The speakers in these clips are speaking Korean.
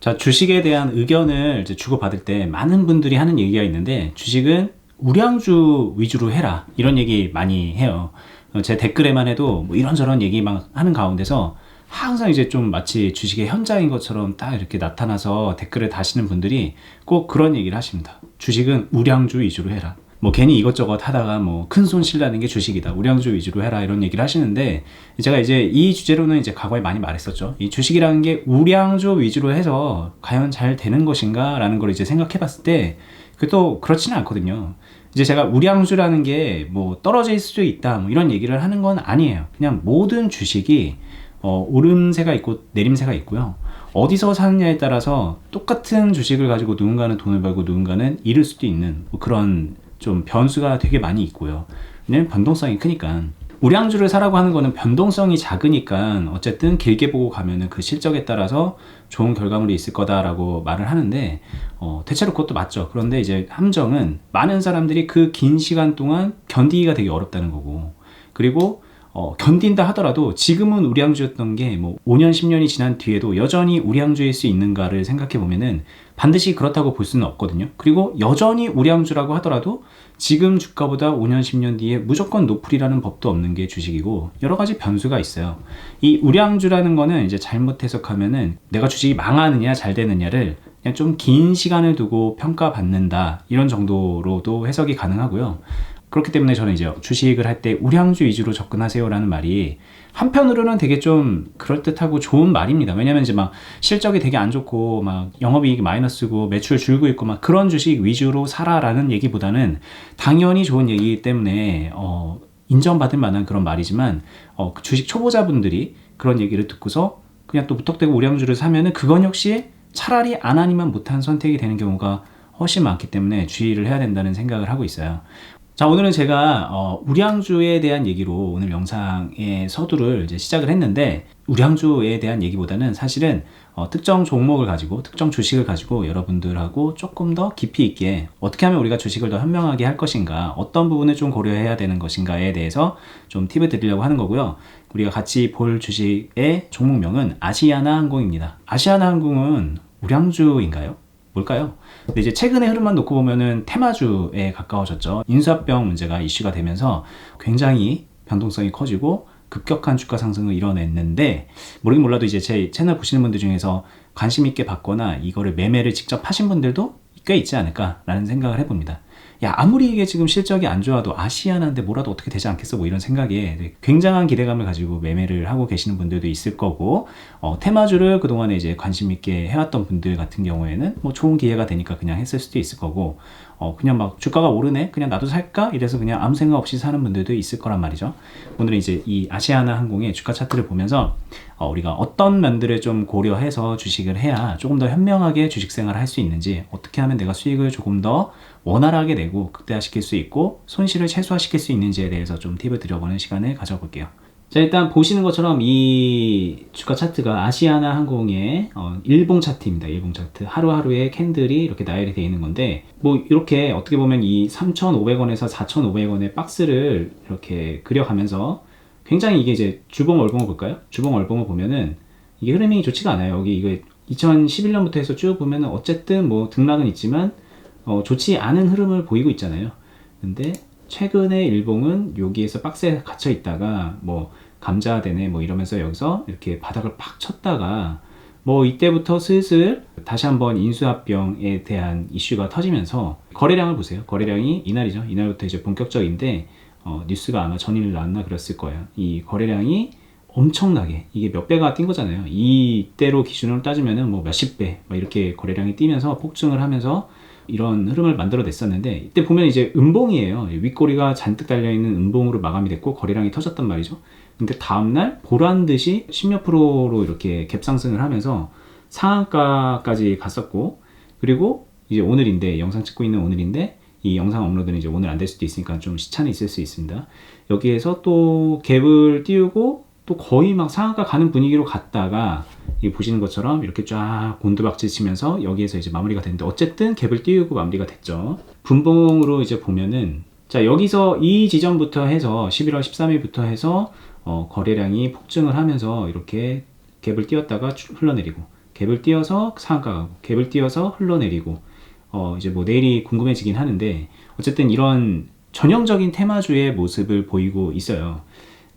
자, 주식에 대한 의견을 주고받을 때 많은 분들이 하는 얘기가 있는데 주식은 우량주 위주로 해라. 이런 얘기 많이 해요. 어, 제 댓글에만 해도 뭐 이런저런 얘기 막 하는 가운데서 항상 이제 좀 마치 주식의 현장인 것처럼 딱 이렇게 나타나서 댓글을 다시는 분들이 꼭 그런 얘기를 하십니다. 주식은 우량주 위주로 해라. 뭐 괜히 이것저것 하다가 뭐 큰 손실 나는 게 주식이다. 우량주 위주로 해라. 이런 얘기를 하시는데 제가 이제 이 주제로는 이제 과거에 많이 말했었죠. 이 주식이라는 게 우량주 위주로 해서 과연 잘 되는 것인가? 라는 걸 이제 생각해 봤을 때 그 또 그렇지는 않거든요. 이제 제가 우량주라는 게 뭐 떨어질 수 있다. 뭐 이런 얘기를 하는 건 아니에요. 그냥 모든 주식이 어, 오름세가 있고 내림세가 있고요. 어디서 사느냐에 따라서 똑같은 주식을 가지고 누군가는 돈을 벌고 누군가는 잃을 수도 있는 뭐 그런 좀 변수가 되게 많이 있고요. 왜냐면 변동성이 크니까. 우량주를 사라고 하는 거는 변동성이 작으니까 어쨌든 길게 보고 가면은 그 실적에 따라서 좋은 결과물이 있을 거다라고 말을 하는데 어, 대체로 그것도 맞죠. 그런데 이제 함정은 많은 사람들이 그 긴 시간 동안 견디기가 되게 어렵다는 거고 그리고 어, 견딘다 하더라도 지금은 우량주였던 게 뭐 5년, 10년이 지난 뒤에도 여전히 우량주일 수 있는가를 생각해 보면은 반드시 그렇다고 볼 수는 없거든요. 그리고 여전히 우량주라고 하더라도 지금 주가보다 5년, 10년 뒤에 무조건 노플이라는 법도 없는 게 주식이고 여러 가지 변수가 있어요. 이 우량주라는 거는 이제 잘못 해석하면은 내가 주식이 망하느냐 잘 되느냐를 그냥 좀 긴 시간을 두고 평가받는다 이런 정도로도 해석이 가능하고요. 그렇기 때문에 저는 이제 주식을 할 때 우량주 위주로 접근하세요라는 말이 한편으로는 되게 좀 그럴듯하고 좋은 말입니다. 왜냐면 이제 막 실적이 되게 안 좋고 막 영업이익이 마이너스고 매출 줄고 있고 막 그런 주식 위주로 사라라는 얘기보다는 당연히 좋은 얘기이기 때문에 어 인정받을 만한 그런 말이지만 어그 주식 초보자분들이 그런 얘기를 듣고서 그냥 또 무턱대고 우량주를 사면은 그건 역시 차라리 안 하니만 못한 선택이 되는 경우가 훨씬 많기 때문에 주의를 해야 된다는 생각을 하고 있어요. 자, 오늘은 제가 어, 우량주에 대한 얘기로 오늘 영상의 서두를 이제 시작을 했는데 우량주에 대한 얘기보다는 사실은 어, 특정 종목을 가지고 특정 주식을 가지고 여러분들하고 조금 더 깊이 있게 어떻게 하면 우리가 주식을 더 현명하게 할 것인가 어떤 부분을 좀 고려해야 되는 것인가에 대해서 좀 팁을 드리려고 하는 거고요. 우리가 같이 볼 주식의 종목명은 아시아나 항공입니다. 아시아나 항공은 우량주인가요? 뭘까요? 근데 이제 최근의 흐름만 놓고 보면은 테마주에 가까워졌죠. 인수합병 문제가 이슈가 되면서 굉장히 변동성이 커지고 급격한 주가 상승을 이뤄냈는데 모르긴 몰라도 이제 제 채널 보시는 분들 중에서 관심 있게 봤거나 이거를 매매를 직접 하신 분들도 꽤 있지 않을까라는 생각을 해봅니다. 야 아무리 이게 지금 실적이 안 좋아도 아시아나인데 뭐라도 어떻게 되지 않겠어? 뭐 이런 생각에 굉장한 기대감을 가지고 매매를 하고 계시는 분들도 있을 거고 어, 테마주를 그동안에 이제 관심 있게 해왔던 분들 같은 경우에는 뭐 좋은 기회가 되니까 그냥 했을 수도 있을 거고 어, 그냥 막 주가가 오르네? 그냥 나도 살까? 이래서 그냥 아무 생각 없이 사는 분들도 있을 거란 말이죠. 오늘은 이제 이 아시아나 항공의 주가 차트를 보면서 어, 우리가 어떤 면들을 좀 고려해서 주식을 해야 조금 더 현명하게 주식 생활을 할 수 있는지 어떻게 하면 내가 수익을 조금 더 원활하게 내고 극대화시킬 수 있고 손실을 최소화시킬 수 있는지에 대해서 좀 팁을 드려보는 시간을 가져볼게요. 자 일단 보시는 것처럼 이 주가 차트가 아시아나 항공의 어, 일봉 차트입니다. 일봉 차트 하루하루의 캔들이 이렇게 나열이 되어 있는 건데 뭐 이렇게 어떻게 보면 이 3,500원에서 4,500원의 박스를 이렇게 그려가면서 굉장히 이게 이제 주봉 월봉을 볼까요? 주봉 월봉을 보면은 이게 흐름이 좋지가 않아요. 여기 이거 2011년부터 해서 쭉 보면은 어쨌든 뭐 등락은 있지만 어, 좋지 않은 흐름을 보이고 있잖아요. 근데 최근에 일봉은 여기에서 박스에 갇혀 있다가 뭐 감자되네 뭐 이러면서 여기서 이렇게 바닥을 팍 쳤다가 뭐 이때부터 슬슬 다시 한번 인수합병에 대한 이슈가 터지면서 거래량을 보세요. 거래량이 이날이죠. 이날부터 이제 본격적인데 어, 뉴스가 아마 전일 나왔나 그랬을 거예요. 이 거래량이 엄청나게 이게 몇 배가 뛴 거잖아요. 이때로 기준으로 따지면은 뭐 몇십 배 이렇게 거래량이 뛰면서 폭증을 하면서 이런 흐름을 만들어냈었는데 이때 보면 이제 음봉이에요. 윗꼬리가 잔뜩 달려있는 음봉으로 마감이 됐고 거래량이 터졌단 말이죠. 근데 다음날 보란 듯이 10몇 프로로 이렇게 갭 상승을 하면서 상한가까지 갔었고 그리고 이제 오늘인데 영상 찍고 있는 오늘인데 이 영상 업로드는 이제 오늘 안 될 수도 있으니까 좀 시차는 있을 수 있습니다. 여기에서 또 갭을 띄우고 또 거의 막 상한가 가는 분위기로 갔다가 이 보시는 것처럼 이렇게 쫙 곤두박질 치면서 여기에서 이제 마무리가 됐는데 어쨌든 갭을 띄우고 마무리가 됐죠. 분봉으로 이제 보면은 자 여기서 이 지점부터 해서 11월 13일부터 해서 어, 거래량이 폭증을 하면서 이렇게 갭을 띄웠다가 흘러내리고 갭을 띄어서 상한가 가고 갭을 띄어서 흘러내리고 어 이제 뭐 내일이 궁금해지긴 하는데 어쨌든 이런 전형적인 테마주의 모습을 보이고 있어요.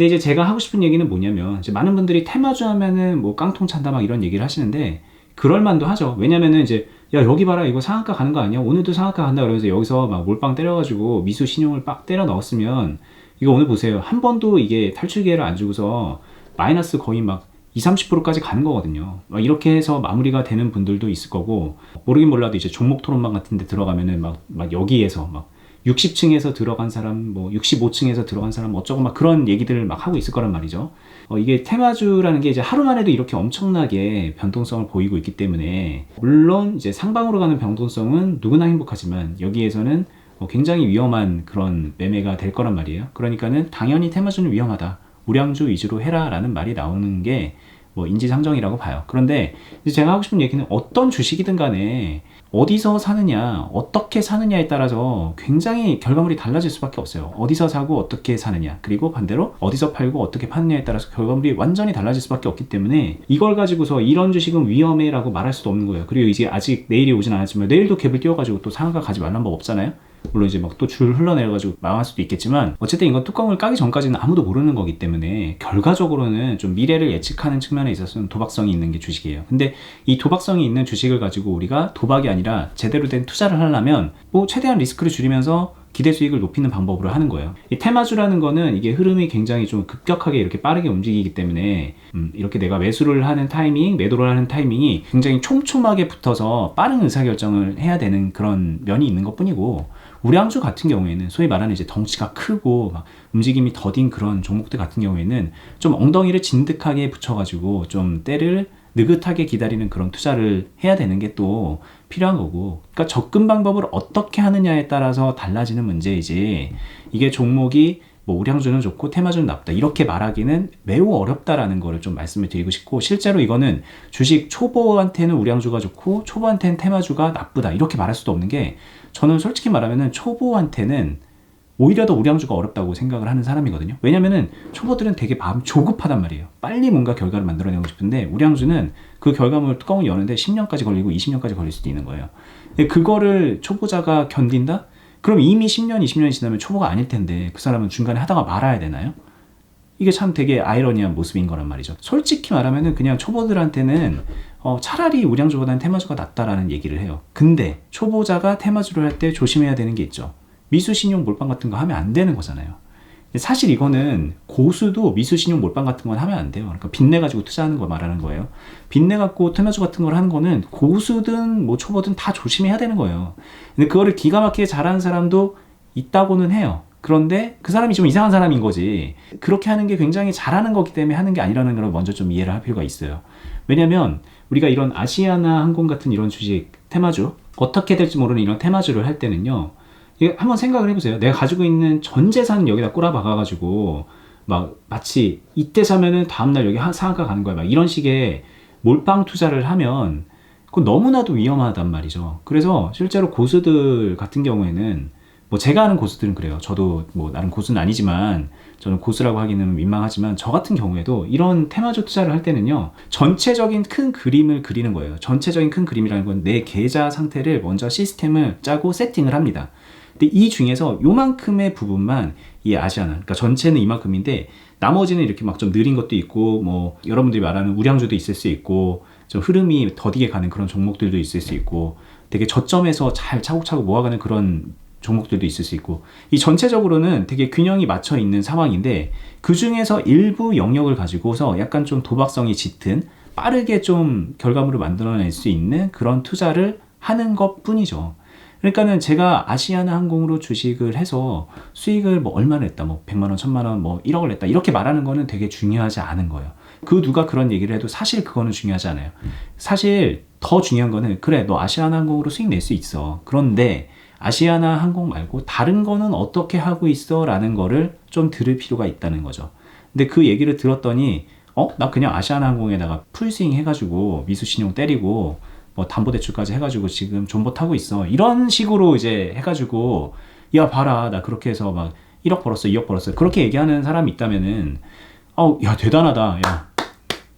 근데 이제 제가 하고 싶은 얘기는 뭐냐면 이제 많은 분들이 테마주 하면은 뭐 깡통 찬다 막 이런 얘기를 하시는데 그럴 만도 하죠. 왜냐면은 이제 야 여기 봐라 이거 상한가 가는 거 아니야? 오늘도 상한가 간다 그러면서 여기서 막 몰빵 때려가지고 미수 신용을 빡 때려 넣었으면 이거 오늘 보세요. 한 번도 이게 탈출 기회를 안 주고서 마이너스 거의 막 20, 30%까지 가는 거거든요. 막 이렇게 해서 마무리가 되는 분들도 있을 거고 모르긴 몰라도 이제 종목 토론방 같은 데 들어가면은 막, 막 여기에서 막 60층에서 들어간 사람, 뭐 65층에서 들어간 사람 어쩌고 막 그런 얘기들을 막 하고 있을 거란 말이죠. 어, 이게 테마주라는 게 이제 하루만 해도 이렇게 엄청나게 변동성을 보이고 있기 때문에 물론 이제 상방으로 가는 변동성은 누구나 행복하지만 여기에서는 어, 굉장히 위험한 그런 매매가 될 거란 말이에요. 그러니까는 당연히 테마주는 위험하다. 우량주 위주로 해라라는 말이 나오는 게 뭐 인지상정이라고 봐요. 그런데 제가 하고 싶은 얘기는 어떤 주식이든 간에 어디서 사느냐, 어떻게 사느냐에 따라서 굉장히 결과물이 달라질 수밖에 없어요. 어디서 사고 어떻게 사느냐, 그리고 반대로 어디서 팔고 어떻게 파느냐에 따라서 결과물이 완전히 달라질 수밖에 없기 때문에 이걸 가지고서 이런 주식은 위험해라고 말할 수도 없는 거예요. 그리고 이제 아직 내일이 오진 않았지만 내일도 갭을 띄워가지고 또 상한가 가지 말란 법 없잖아요. 물론 이제 막 또 줄 흘러내려가지고 망할 수도 있겠지만 어쨌든 이건 뚜껑을 까기 전까지는 아무도 모르는 거기 때문에 결과적으로는 좀 미래를 예측하는 측면에 있어서는 도박성이 있는 게 주식이에요. 근데 이 도박성이 있는 주식을 가지고 우리가 도박이 아니라 제대로 된 투자를 하려면 뭐 최대한 리스크를 줄이면서 기대 수익을 높이는 방법으로 하는 거예요. 이 테마주라는 거는 이게 흐름이 굉장히 좀 급격하게 이렇게 빠르게 움직이기 때문에 음, 이렇게 내가 매수를 하는 타이밍, 매도를 하는 타이밍이 굉장히 촘촘하게 붙어서 빠른 의사결정을 해야 되는 그런 면이 있는 것 뿐이고 우량주 같은 경우에는 소위 말하는 이제 덩치가 크고 막 움직임이 더딘 그런 종목들 같은 경우에는 좀 엉덩이를 진득하게 붙여가지고 좀 때를 느긋하게 기다리는 그런 투자를 해야 되는 게 또 필요한 거고. 그러니까 접근 방법을 어떻게 하느냐에 따라서 달라지는 문제이지. 이게 종목이 뭐 우량주는 좋고 테마주는 나쁘다 이렇게 말하기는 매우 어렵다라는 거를 좀 말씀을 드리고 싶고 실제로 이거는 주식 초보한테는 우량주가 좋고 초보한테는 테마주가 나쁘다 이렇게 말할 수도 없는 게 저는 솔직히 말하면은 초보한테는 오히려 더 우량주가 어렵다고 생각을 하는 사람이거든요. 왜냐면은 초보들은 되게 마음 조급하단 말이에요. 빨리 뭔가 결과를 만들어내고 싶은데 우량주는 그 결과물 뚜껑을 여는데 10년까지 걸리고 20년까지 걸릴 수도 있는 거예요. 그거를 초보자가 견딘다? 그럼 이미 10년, 20년이 지나면 초보가 아닐 텐데 그 사람은 중간에 하다가 말아야 되나요? 이게 참 되게 아이러니한 모습인 거란 말이죠. 솔직히 말하면은 그냥 초보들한테는 어, 차라리 우량주보다는 테마주가 낫다라는 얘기를 해요. 근데 초보자가 테마주를 할 때 조심해야 되는 게 있죠. 미수신용 몰빵 같은 거 하면 안 되는 거잖아요. 사실 이거는 고수도 미수신용 몰빵 같은 건 하면 안 돼요. 그러니까 빚내 가지고 투자하는 거 말하는 거예요. 빚내 갖고 테마주 같은 걸 하는 거는 고수든 뭐 초보든 다 조심해야 되는 거예요. 근데 그거를 기가 막히게 잘하는 사람도 있다고는 해요. 그런데 그 사람이 좀 이상한 사람인 거지. 그렇게 하는 게 굉장히 잘하는 거기 때문에 하는 게 아니라는 걸 먼저 좀 이해를 할 필요가 있어요. 왜냐면 우리가 이런 아시아나 항공 같은 이런 주식 테마주 어떻게 될지 모르는 이런 테마주를 할 때는요. 한번 생각을 해보세요. 내가 가지고 있는 전 재산 여기다 꼬라박아 가지고 막 마치 이때 사면은 다음날 여기 상한가 가는 거야. 막 이런 식의 몰빵 투자를 하면 그건 너무나도 위험하단 말이죠. 그래서 실제로 고수들 같은 경우에는 뭐 제가 아는 고수들은 그래요. 저도 뭐 나름 고수는 아니지만 저는 고수라고 하기는 민망하지만 저 같은 경우에도 이런 테마주 투자를 할 때는요. 전체적인 큰 그림을 그리는 거예요. 전체적인 큰 그림이라는 건 내 계좌 상태를 먼저 시스템을 짜고 세팅을 합니다. 근데 이 중에서 요만큼의 부분만 이 아시아나 그러니까 전체는 이만큼인데 나머지는 이렇게 막 좀 느린 것도 있고 뭐 여러분들이 말하는 우량주도 있을 수 있고 좀 흐름이 더디게 가는 그런 종목들도 있을 수 있고 되게 저점에서 잘 차곡차곡 모아가는 그런 종목들도 있을 수 있고 이 전체적으로는 되게 균형이 맞춰 있는 상황인데 그 중에서 일부 영역을 가지고서 약간 좀 도박성이 짙은 빠르게 좀 결과물을 만들어낼 수 있는 그런 투자를 하는 것 뿐이죠. 그러니까는 제가 아시아나 항공으로 주식을 해서 수익을 뭐 얼마나 냈다, 뭐 100만 원, 1000만 원, 뭐 1억을 냈다 이렇게 말하는 거는 되게 중요하지 않은 거예요. 그 누가 그런 얘기를 해도 사실 그거는 중요하지 않아요. 사실 더 중요한 거는 그래 너 아시아나 항공으로 수익 낼 수 있어. 그런데 아시아나 항공 말고 다른 거는 어떻게 하고 있어? 라는 거를 좀 들을 필요가 있다는 거죠. 근데 그 얘기를 들었더니, 어? 나 그냥 아시아나 항공에다가 풀스윙 해가지고 미수신용 때리고, 뭐 담보대출까지 해가지고 지금 존버 타고 있어. 이런 식으로 이제 해가지고, 야, 봐라. 나 그렇게 해서 막 1억 벌었어, 2억 벌었어. 그렇게 얘기하는 사람이 있다면은, 어, 야, 대단하다. 야,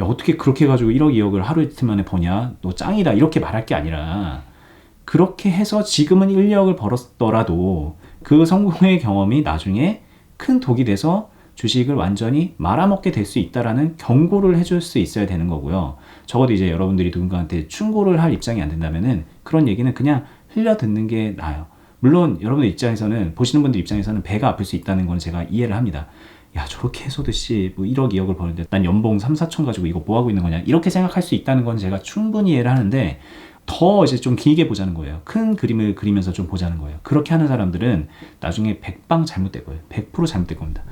야, 어떻게 그렇게 해가지고 1억 2억을 하루 이틀 만에 버냐? 너 짱이다. 이렇게 말할 게 아니라 그렇게 해서 지금은 1, 2억을 벌었더라도 그 성공의 경험이 나중에 큰 독이 돼서 주식을 완전히 말아먹게 될 수 있다라는 경고를 해줄 수 있어야 되는 거고요. 적어도 이제 여러분들이 누군가한테 충고를 할 입장이 안 된다면은 그런 얘기는 그냥 흘려 듣는 게 나아요. 물론 여러분들 입장에서는 보시는 분들 입장에서는 배가 아플 수 있다는 건 제가 이해를 합니다. 야 저렇게 해서도 씨뭐 1억 2억을 버는데 난 연봉 3, 4천 가지고 이거 뭐 하고 있는 거냐 이렇게 생각할 수 있다는 건 제가 충분히 이해를 하는데 더 이제 좀 길게 보자는 거예요. 큰 그림을 그리면서 좀 보자는 거예요. 그렇게 하는 사람들은 나중에 100방 잘못될 거예요. 100% 잘못될 겁니다.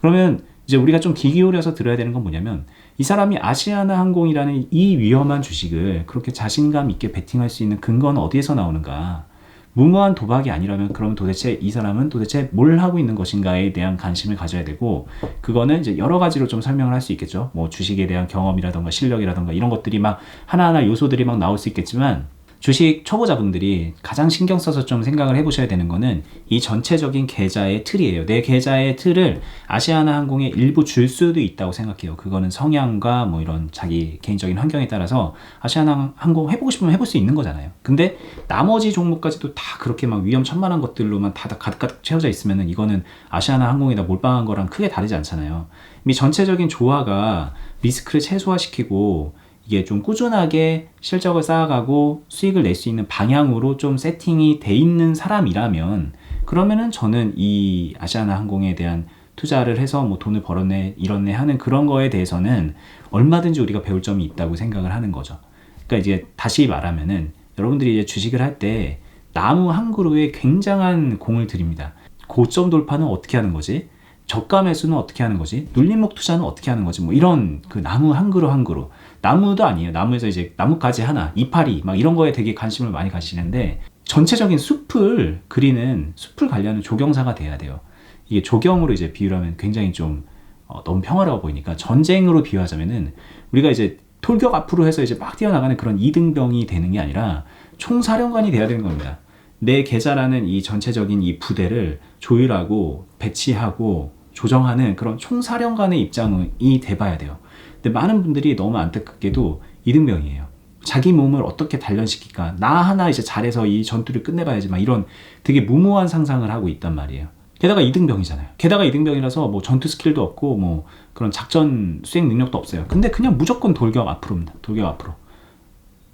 그러면 이제 우리가 좀 귀 기울여서 들어야 되는 건 뭐냐면 이 사람이 아시아나 항공이라는 이 위험한 주식을 그렇게 자신감 있게 베팅할 수 있는 근거는 어디에서 나오는가? 무모한 도박이 아니라면 그러면 도대체 이 사람은 도대체 뭘 하고 있는 것인가에 대한 관심을 가져야 되고 그거는 이제 여러 가지로 좀 설명을 할 수 있겠죠. 뭐 주식에 대한 경험이라던가 실력이라던가 이런 것들이 막 하나하나 요소들이 막 나올 수 있겠지만 주식 초보자분들이 가장 신경 써서 좀 생각을 해보셔야 되는 거는 이 전체적인 계좌의 틀이에요. 내 계좌의 틀을 아시아나 항공에 일부 줄 수도 있다고 생각해요. 그거는 성향과 뭐 이런 자기 개인적인 환경에 따라서 아시아나 항공 해보고 싶으면 해볼 수 있는 거잖아요. 근데 나머지 종목까지도 다 그렇게 막 위험천만한 것들로만 다 가득가득 채워져 있으면은 이거는 아시아나 항공에다 몰빵한 거랑 크게 다르지 않잖아요. 이 전체적인 조화가 리스크를 최소화시키고 이게 좀 꾸준하게 실적을 쌓아가고 수익을 낼 수 있는 방향으로 좀 세팅이 돼 있는 사람이라면 그러면은 저는 이 아시아나 항공에 대한 투자를 해서 뭐 돈을 벌었네 이렇네 하는 그런 거에 대해서는 얼마든지 우리가 배울 점이 있다고 생각을 하는 거죠. 그러니까 이제 다시 말하면은 여러분들이 이제 주식을 할 때 나무 한 그루에 굉장한 공을 들입니다. 고점 돌파는 어떻게 하는 거지? 저가 매수는 어떻게 하는 거지? 눌림목 투자는 어떻게 하는 거지? 뭐 이런 그 나무 한 그루 한 그루. 나무도 아니에요. 나무에서 이제 나뭇가지 하나, 이파리 막 이런 거에 되게 관심을 많이 가시는데 전체적인 숲을 그리는 숲을 관리하는 조경사가 돼야 돼요. 이게 조경으로 이제 비유하면 굉장히 좀 어, 너무 평화로워 보이니까 전쟁으로 비유하자면은 우리가 이제 돌격 앞으로 해서 이제 막 뛰어나가는 그런 이등병이 되는 게 아니라 총사령관이 돼야 되는 겁니다. 내 계좌라는 이 전체적인 이 부대를 조율하고 배치하고 조정하는 그런 총사령관의 입장이 돼봐야 돼요. 근데 많은 분들이 너무 안타깝게도 이등병이에요. 자기 몸을 어떻게 단련시킬까? 나 하나 이제 잘해서 이 전투를 끝내봐야지. 막 이런 되게 무모한 상상을 하고 있단 말이에요. 게다가 이등병이잖아요. 게다가 이등병이라서 뭐 전투 스킬도 없고 뭐 그런 작전 수행 능력도 없어요. 근데 그냥 무조건 돌격 앞으로입니다. 돌격 앞으로.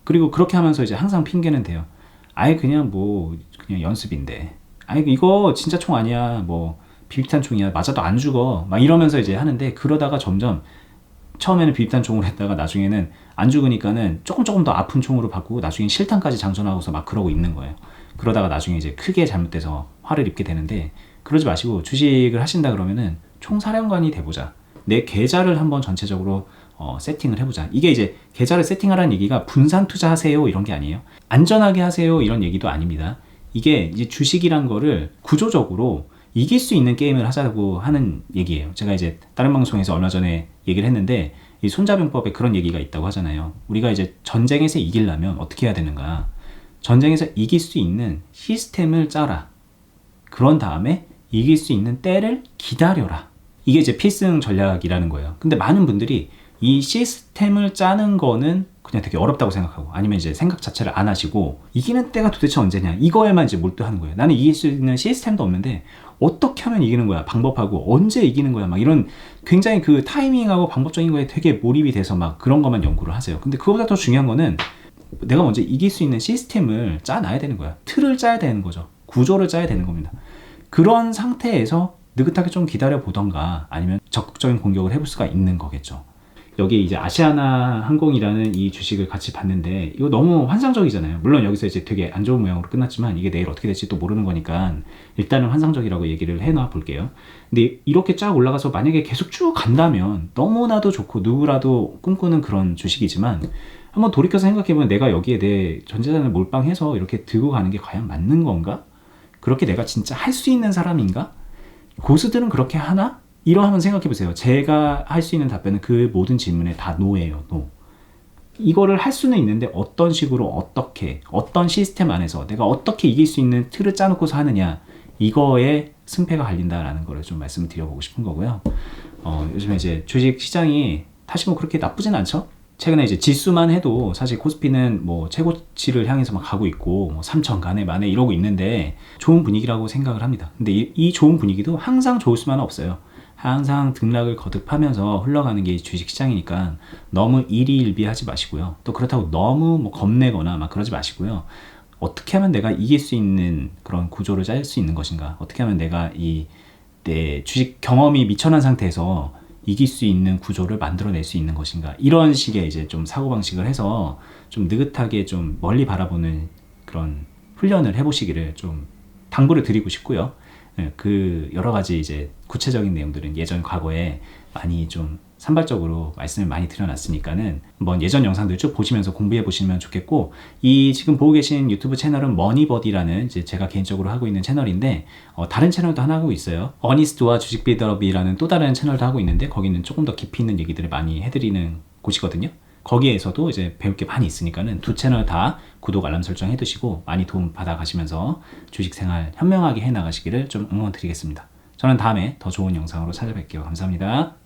그리고 그렇게 하면서 이제 항상 핑계는 돼요. 아예 그냥 뭐 그냥 연습인데 아니 이거 진짜 총 아니야 뭐 비비탄 총이야 맞아도 안 죽어 막 이러면서 이제 하는데 그러다가 점점 처음에는 비비탄 총으로 했다가 나중에는 안 죽으니까는 조금 조금 더 아픈 총으로 바꾸고 나중에 실탄까지 장전하고서 막 그러고 있는 거예요 그러다가 나중에 이제 크게 잘못돼서 화를 입게 되는데 그러지 마시고 주식을 하신다 그러면은 총사령관이 돼보자 내 계좌를 한번 전체적으로 어, 세팅을 해보자. 이게 이제 계좌를 세팅하라는 얘기가 분산 투자하세요 이런 게 아니에요. 안전하게 하세요 이런 얘기도 아닙니다. 이게 이제 주식이란 거를 구조적으로 이길 수 있는 게임을 하자고 하는 얘기예요. 제가 이제 다른 방송에서 얼마 전에 얘기를 했는데 이 손자병법에 그런 얘기가 있다고 하잖아요. 우리가 이제 전쟁에서 이기려면 어떻게 해야 되는가? 전쟁에서 이길 수 있는 시스템을 짜라. 그런 다음에 이길 수 있는 때를 기다려라. 이게 이제 필승 전략이라는 거예요. 근데 많은 분들이 이 시스템을 짜는 거는 그냥 되게 어렵다고 생각하고 아니면 이제 생각 자체를 안 하시고 이기는 때가 도대체 언제냐 이거에만 이제 몰두하는 거예요. 나는 이길 수 있는 시스템도 없는데 어떻게 하면 이기는 거야 방법하고 언제 이기는 거야 막 이런 굉장히 그 타이밍하고 방법적인 거에 되게 몰입이 돼서 막 그런 것만 연구를 하세요. 근데 그거보다 더 중요한 거는 내가 먼저 이길 수 있는 시스템을 짜놔야 되는 거야. 틀을 짜야 되는 거죠. 구조를 짜야 되는 겁니다. 그런 상태에서 느긋하게 좀 기다려 보던가 아니면 적극적인 공격을 해볼 수가 있는 거겠죠. 여기 이제 아시아나 항공이라는 이 주식을 같이 봤는데 이거 너무 환상적이잖아요. 물론 여기서 이제 되게 안 좋은 모양으로 끝났지만 이게 내일 어떻게 될지 또 모르는 거니까 일단은 환상적이라고 얘기를 해놔 볼게요. 근데 이렇게 쫙 올라가서 만약에 계속 쭉 간다면 너무나도 좋고 누구라도 꿈꾸는 그런 주식이지만 한번 돌이켜서 생각해보면 내가 여기에 내 전재산을 몰빵해서 이렇게 들고 가는 게 과연 맞는 건가? 그렇게 내가 진짜 할 수 있는 사람인가? 고수들은 그렇게 하나? 이러하면 생각해 보세요. 제가 할 수 있는 답변은 그 모든 질문에 다 노예요. 노. 이거를 할 수는 있는데 어떤 식으로 어떻게 어떤 시스템 안에서 내가 어떻게 이길 수 있는 틀을 짜놓고서 하느냐 이거에 승패가 갈린다라는 거를 좀 말씀을 드려보고 싶은 거고요. 어, 요즘에 이제 주식 시장이 사실 뭐 그렇게 나쁘진 않죠. 최근에 이제 지수만 해도 사실 코스피는 뭐 최고치를 향해서 막 가고 있고 뭐 3천 가네 만에 이러고 있는데 좋은 분위기라고 생각을 합니다. 근데 이, 이 좋은 분위기도 항상 좋을 수만은 없어요. 항상 등락을 거듭하면서 흘러가는 게 주식 시장이니까 너무 일희일비하지 마시고요. 또 그렇다고 너무 뭐 겁내거나 막 그러지 마시고요. 어떻게 하면 내가 이길 수 있는 그런 구조를 짤 수 있는 것인가? 어떻게 하면 내가 이 내 주식 경험이 미천한 상태에서 이길 수 있는 구조를 만들어낼 수 있는 것인가? 이런 식의 이제 좀 사고방식을 해서 좀 느긋하게 좀 멀리 바라보는 그런 훈련을 해보시기를 좀 당부를 드리고 싶고요. 예, 그 여러 가지 이제 구체적인 내용들은 예전 과거에 많이 좀 산발적으로 말씀을 많이 드려놨으니까는 한번 예전 영상들 쭉 보시면서 공부해 보시면 좋겠고 이 지금 보고 계신 유튜브 채널은 머니버디라는 이제 제가 개인적으로 하고 있는 채널인데 어, 다른 채널도 하나 하고 있어요. 어니스트와 주식 비더럽이라는 또 다른 채널도 하고 있는데 거기는 조금 더 깊이 있는 얘기들을 많이 해드리는 곳이거든요. 거기에서도 이제 배울 게 많이 있으니까는 두 채널 다 구독 알람 설정 해두시고 많이 도움 받아 가시면서 주식 생활 현명하게 해 나가시기를 좀 응원 드리겠습니다. 저는 다음에 더 좋은 영상으로 찾아뵐게요. 감사합니다.